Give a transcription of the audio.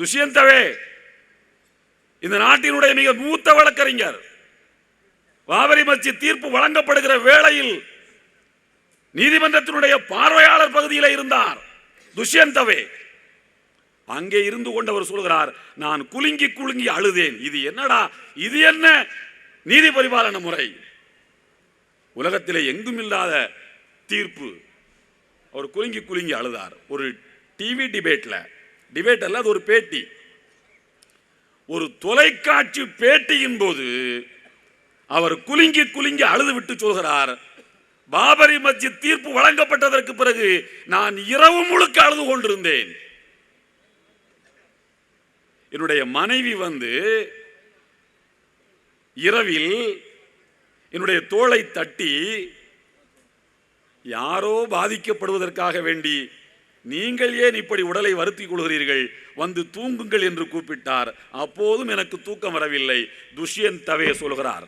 துஷ்யந்தவே. இந்த நாட்டினுடைய மிக மூத்த வழக்கறிஞர். பாபரி மஸ்ஜித் தீர்ப்பு வழங்கப்படுகிற வேளையில் நீதிமன்றத்தினுடைய பார்வையாளர் பகுதியில் இருந்தார். துஷ்யந்தவே. அங்கே இருந்து கொண்டவர் சொல்கிறார் நான் குலுங்கி குலுங்கி அழுதேன். இது என்னடா? இது என்ன? நீதி பரிபாலன முறை. உலகத்திலே எங்கும் இல்லாத தீர்ப்பு. அவர் குலுங்கி குலுங்கி அழுதார். ஒரு டிவி டிபேட்டில் டிபேட் அல்ல அது ஒரு பேட்டி. ஒரு தொலைக்காட்சி பேட்டியின் போது அவர் குலுங்கி குலுங்கி அழுது விட்டு சொல்கிறார் பாபரி மஸ்ஜித் தீர்ப்பு வழங்கப்பட்டதற்கு பிறகு நான் இரவு முழுக்க அழுது கொண்டிருந்தேன். என்னுடைய மனைவி வந்து இரவில் என்னுடைய தோளை தட்டி யாரோ பாதிக்கப்படுவதற்காக வேண்டி நீங்கள் ஏன் இப்படி உடலை வருத்திக் கொள்கிறீர்கள்? வந்து தூங்குங்கள் என்று கூப்பிட்டார். அப்போதும் எனக்கு தூக்கம் வரவில்லை. துஷ்யந்தவே சொல்கிறார்.